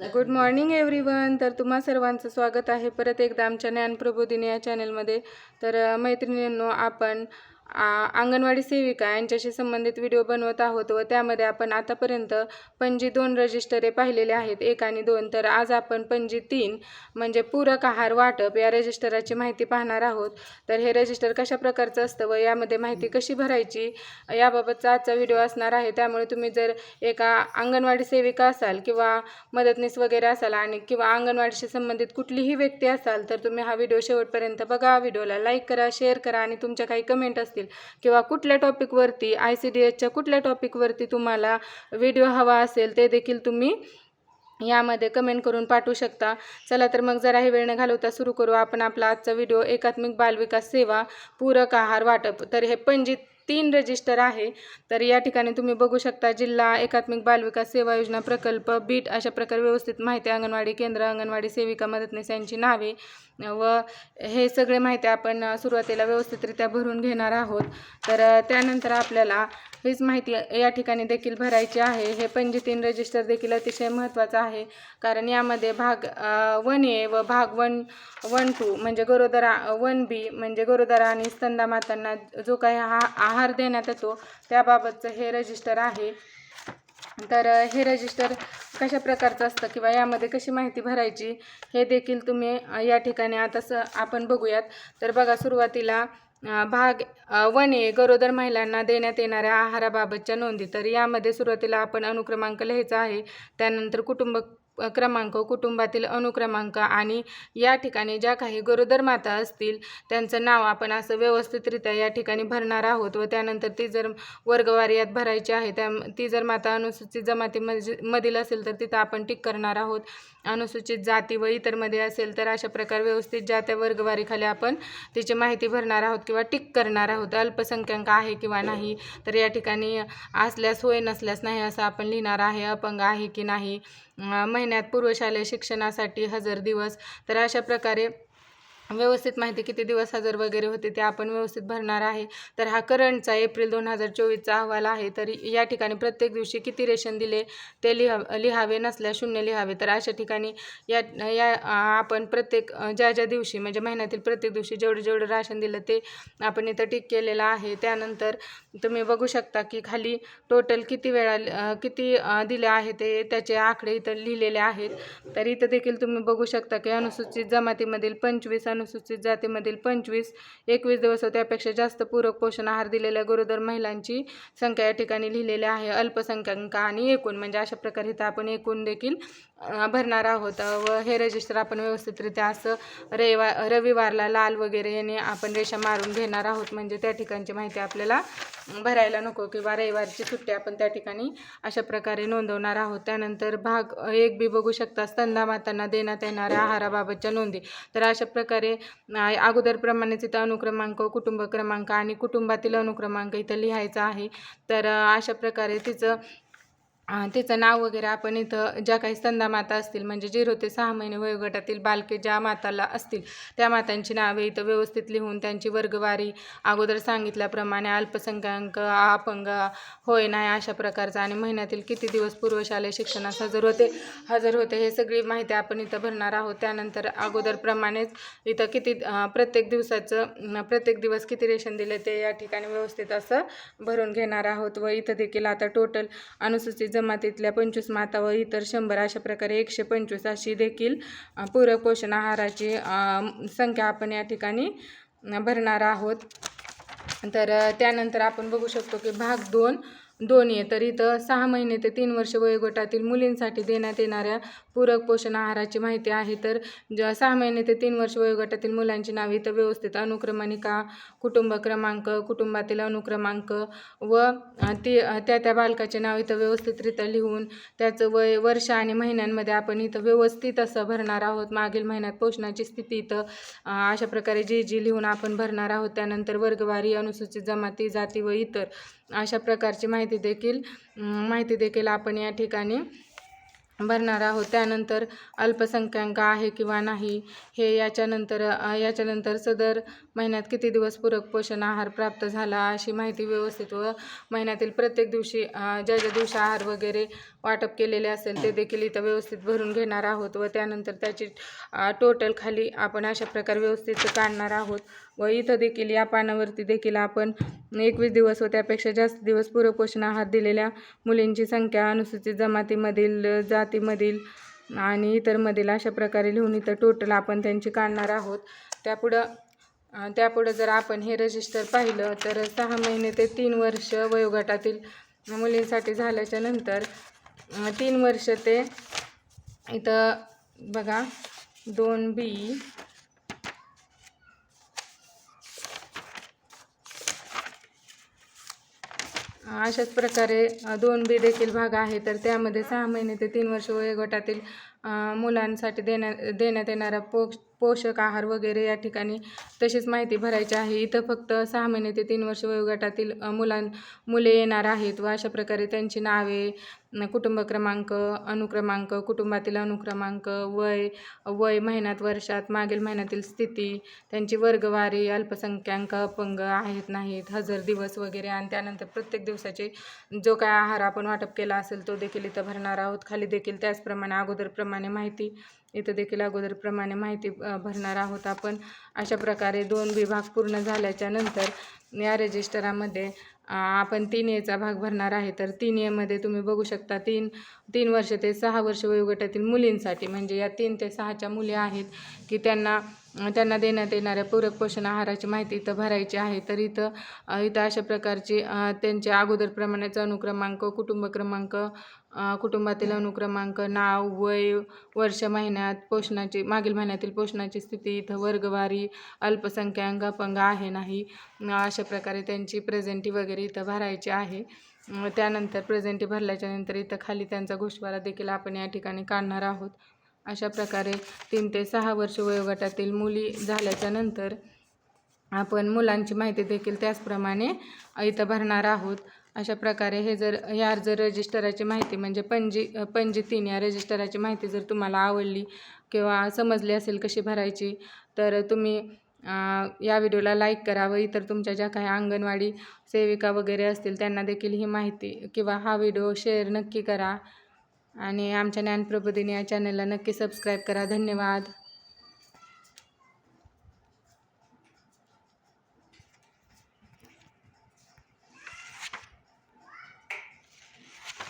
Good morning everyone. तर तुम्हा सर्वांचं स्वागत आहे. परत एकदा आमच्या ज्ञानप्रबोधिनी या चॅनलमध्ये. तर मैत्रिणींनो आपण अंगणवाडी सेविका यांच्याशी संबंधित व्हिडिओ बनवत आहोत व त्यामध्ये आपण आतापर्यंत पणजी दोन रजिस्टरे पाहिलेले आहेत. एक आणि दोन. तर आज आपण पणजी तीन म्हणजे पूरक आहार वाटप या रजिस्टराची माहिती पाहणार आहोत. तर हे रजिस्टर कशा प्रकारचं असतं व यामध्ये माहिती कशी भरायची याबाबतचा आजचा व्हिडिओ असणार आहे. त्यामुळे तुम्ही जर एका अंगणवाडी सेविका असाल किंवा मदतनीस वगैरे असाल आणि किंवा अंगणवाडीशी संबंधित कुठलीही व्यक्ती असाल तर तुम्ही हा व्हिडिओ शेवटपर्यंत बघा. व्हिडिओला लाईक करा शेअर करा आणि तुमच्या काही कमेंट असतील किंवा कुठल्या टॉपिकवरती आय सी डी एसच्या कुठल्या टॉपिकवरती तुम्हाला व्हिडिओ हवा असेल ते देखील तुम्ही यामध्ये कमेंट करून पाठवू शकता. चला तर मग जरा हे वेळ न घालवता सुरू करू. आपण आपला आजचा व्हिडिओ एकात्मिक बालविकास सेवा पूरक आहार वाटप. तर हे पणजी तीन रजिस्टर आहे. तर या ठिकाणी तुम्ही बघू शकता जिल्हा एकात्मिक बालविकास सेवा योजना प्रकल्प बीट अशा प्रकारे व्यवस्थित माहिती अंगणवाडी केंद्र अंगणवाडी सेविका मदतनीस यांची नावे. व हे सगळे माहिती आपण सुरुवातीला व्यवस्थितरित्या भरून घेणार आहोत. तर त्यानंतर आपल्याला हीच माहिती या ठिकाणी देखील भरायची आहे. हे पंचतीन रजिस्टर देखील अतिशय महत्त्वाचं आहे. कारण यामध्ये भाग वन ए व भाग वन वन टू म्हणजे गरोदर वन बी म्हणजे गरोदर आणि स्तंदा मातांना जो काही हा आहार देण्यात येतो त्याबाबतचं हे रजिस्टर आहे. तर हे रजिस्टर कशा प्रकारचं असतं किंवा यामध्ये कशी माहिती भरायची हे देखील तुम्ही या ठिकाणी आता स आपण बघूयात. तर बघा सुरुवातीला भाग वन ए गरोदर महिलांना देण्यात येणाऱ्या आहाराबाबतच्या नोंदी. तर यामध्ये सुरुवातीला आपण अनुक्रमांक लिहायचा आहे. त्यानंतर कुटुंब क्रमांक कुटुंबातील अनुक्रमांक आणि या ठिकाणी ज्या काही गरोदर माता असतील त्यांचं नाव आपण असं व्यवस्थितरित्या या ठिकाणी भरणार आहोत व त्यानंतर ती जर वर्गवारी यात भरायची आहे त्या ती जर माता अनुसूचित जमाती मधील असेल तर तिथं आपण टिक करणार आहोत. अनुसूचित जाती व इतरमध्ये असेल तर अशा प्रकारे व्यवस्थित ज्या त्या वर्गवारीखाली आपण तिची माहिती भरणार आहोत किंवा टिक करणार आहोत. अल्पसंख्याक आहे किंवा नाही तर या ठिकाणी असल्यास होय नसल्यास नाही असं आपण लिहिणार आहे अपंग आहे की नाही अं, महिन्यात पूर्वशालेय शिक्षणासाठी हजर दिवस. तर अशा प्रकारे व्यवस्थित माहिती किती दिवस हजर वगैरे होते ते आपण व्यवस्थित भरणार आहे. तर हा करंटचा एप्रिल दोन हजार चोवीसचा अहवाल आहे. तर या ठिकाणी प्रत्येक दिवशी किती रेशन दिले ते लिहा लिहावे नसल्यास शून्य लिहावे. तर अशा ठिकाणी या या आपण प्रत्येक ज्या ज्या दिवशी म्हणजे महिन्यातील प्रत्येक दिवशी जेवढं जेवढं राशन दिलं ते आपण इथं टिक केलेलं आहे. त्यानंतर तुम्ही बघू शकता की खाली टोटल किती वेळा किती दिले आहे ते त्याचे आकडे इथं लिहिलेले आहेत. तर इथं देखील तुम्ही बघू शकता की अनुसूचित जमातीमधील पंचवीस अनुसूचित जातीमधील पंचवीस एकवीस दिवस व त्यापेक्षा जास्त पूरक पोषण आहार दिलेल्या गरोदर महिलांची संख्या या ठिकाणी लिहिलेली आहे. अल्पसंख्याक आणि एकूण म्हणजे अशा प्रकारे इथं आपण एकूण देखील भरणार आहोत. व हे रजिस्टर आपण व्यवस्थितरित्या असं रविवार रविवारला लाल वगैरे याने आपण रेषा मारून घेणार आहोत. म्हणजे त्या ठिकाणची माहिती आपल्याला भरायला नको किंवा रविवारची सुट्टी आपण त्या ठिकाणी अशा प्रकारे नोंदवणार आहोत. त्यानंतर भाग एक बी बघू शकता. स्तंधा मातांना देण्यात येणाऱ्या आहाराबाबतच्या नोंदी. तर अशा प्रकारे अगोदरप्रमाणे अगोदरप्रमाणेच इथं अनुक्रमांक कुटुंब क्रमांक आणि कुटुंबातील अनुक्रमांक इथं लिहायचा आहे. तर अशा प्रकारे तिचं तिचं नाव वगैरे आपण इथं ज्या काही स्तंदा माता असतील म्हणजे झिरो ते सहा महिने वयोगटातील बालके ज्या माताला असतील त्या मातांची नावे इथं व्यवस्थित लिहून त्यांची वर्गवारी अगोदर सांगितल्याप्रमाणे अल्पसंख्याक अपंग होय नाही अशा प्रकारचं आणि महिन्यातील किती दिवस पूर्वशालेय शिक्षणास हजर होते हजर होते हे सगळी माहिती आपण इथं भरणार आहोत. त्यानंतर अगोदरप्रमाणेच इथं किती प्रत्येक दिवसाचं प्रत्येक दिवस किती रेशन दिले ते या ठिकाणी व्यवस्थित असं भरून घेणार आहोत व इथं देखील आता टोटल अनुसूचित जमातीतल्या पंचवीस माता व इतर शंभर अशा प्रकारे एकशे पंचवीस अशी देखील पूरक पोषण आहाराची संख्या आपण या ठिकाणी भरणार आहोत. तर त्यानंतर आपण बघू शकतो की भाग दोन दोन आहे. तर इथं सहा महिने ते तीन वर्ष वयोगटातील मुलींसाठी देण्यात येणाऱ्या पूरक पोषण आहाराची माहिती आहे. तर ज सहा महिने ते तीन वर्ष वयोगटातील मुलांची नावे इथं व्यवस्थित अनुक्रमणिका कुटुंब क्रमांक कुटुंबातील अनुक्रमांक व ती त्या त्या बालकाचे नाव इथं व्यवस्थितरित्या लिहून त्याचं वय वर्ष आणि महिन्यांमध्ये आपण इथं व्यवस्थित असं भरणार आहोत. मागील महिन्यात पोषणाची स्थिती इथं अशा प्रकारे जी जी लिहून आपण भरणार आहोत. त्यानंतर वर्गवारी अनुसूचित जमाती जाती व इतर अशा प्रकारची माहिती देखील माहिती देखील आपण या ठिकाणी भरणार आहोत. त्यानंतर अल्पसंख्याक आहे किंवा नाही हे याच्यानंतर याच्यानंतर सदर महिन्यात किती दिवस पूरक पोषण आहार प्राप्त झाला अशी माहिती व्यवस्थित व महिन्यातील प्रत्येक दिवशी ज्या ज्या दिवशी आहार वगैरे वाटप केलेले असेल ते देखील इथं व्यवस्थित भरून घेणार आहोत व त्यानंतर त्याची टोटल खाली आपण अशा प्रकारे व्यवस्थित काढणार आहोत. व इथं देखील या पानावरती देखील आपण एकवीस दिवस व त्यापेक्षा जास्त दिवस पूरपोषण आहार दिलेल्या मुलींची संख्या अनुसूचित जमातीमधील जातीमधील आणि इतरमधील अशा प्रकारे लिहून इथं टोटल आपण त्यांची काढणार आहोत. त्यापुढं त्यापुढं जर आपण हे रजिस्टर पाहिलं तर सहा महिने ते तीन वर्ष वयोगटातील मुलींसाठी झाल्याच्यानंतर तीन वर्ष ते. इथं बघा दोन बी. अशाच प्रकारे दोन बी देखील भाग आहे तर त्यामध्ये सहा महिने ते तीन वर्ष वयोगटातील मुलांसाठी देण्या देण्यात येणारा पोष पोषक आहार वगैरे या ठिकाणी तशीच माहिती भरायची आहे. इथं फक्त सहा महिने ते तीन वर्ष वयोगटातील मुलां मुले येणार आहेत व अशा प्रकारे त्यांची नावे कुटुंब क्रमांक अनुक्रमांक कुटुंबातील अनुक्रमांक वय वय महिन्यात वर्षात मागील महिन्यातील स्थिती त्यांची वर्गवारी अल्पसंख्याक अपंग आहेत नाहीत हजर दिवस वगैरे आणि त्यानंतर प्रत्येक दिवसाचे जो काय आहार आपण वाटप केला असेल तो देखील इथं भरणार आहोत. खाली देखील त्याचप्रमाणे अगोदर प्रमाणे अगोदरप्रमाणे माहिती इथं देखील अगोदरप्रमाणे माहिती भरणार आहोत आपण. अशा प्रकारे दोन विभाग पूर्ण झाल्याच्यानंतर या रजिस्टरामध्ये आपण तीन एचा भाग भरणार आहे. तर तीन एमध्ये तुम्ही बघू शकता तीन तीन वर्ष ते सहा वर्ष वयोगटातील मुलींसाठी म्हणजे या तीन ते सहाच्या मुली आहेत की त्यांना त्यांना देण्यात येणाऱ्या पूरक पोषण आहाराची माहिती इथं भरायची आहे. तर इथं इथं अशा प्रकारची त्यांच्या अगोदरप्रमाणेच अनुक्रमांक कुटुंब क्रमांक कुटुंबातील अनुक्रमांक नाव वय वर्ष महिन्यात पोषणाची मागील महिन्यातील पोषणाची स्थिती इथं वर्गवारी अल्पसंख्याक अपंग आहे नाही अशा प्रकारे त्यांची प्रेझेंटी वगैरे इथं भरायची आहे. त्यानंतर प्रेझेंटी भरल्याच्या नंतर इथं खाली त्यांचा घोषवारा देखील आपण या ठिकाणी काढणार आहोत. अशा प्रकारे तीन ते सहा वर्ष वयोगटातील मुली झाल्याच्यानंतर आपण मुलांची माहिती देखील त्याचप्रमाणे इथं भरणार आहोत. अशा प्रकारे हे जर या जर रजिस्टराची माहिती म्हणजे पणजी पणजी तीन या रजिस्टराची माहिती जर तुम्हाला आवडली किंवा समजली असेल कशी भरायची तर तुम्ही या व्हिडिओला लाईक करा व इतर तुमच्या ज्या काही अंगणवाडी सेविका वगैरे असतील त्यांना देखील ही माहिती किंवा हा व्हिडिओ शेअर नक्की करा. आणि आमच्या ज्ञानप्रबोधिनी या चॅनलला नक्की सबस्क्राईब करा. धन्यवाद.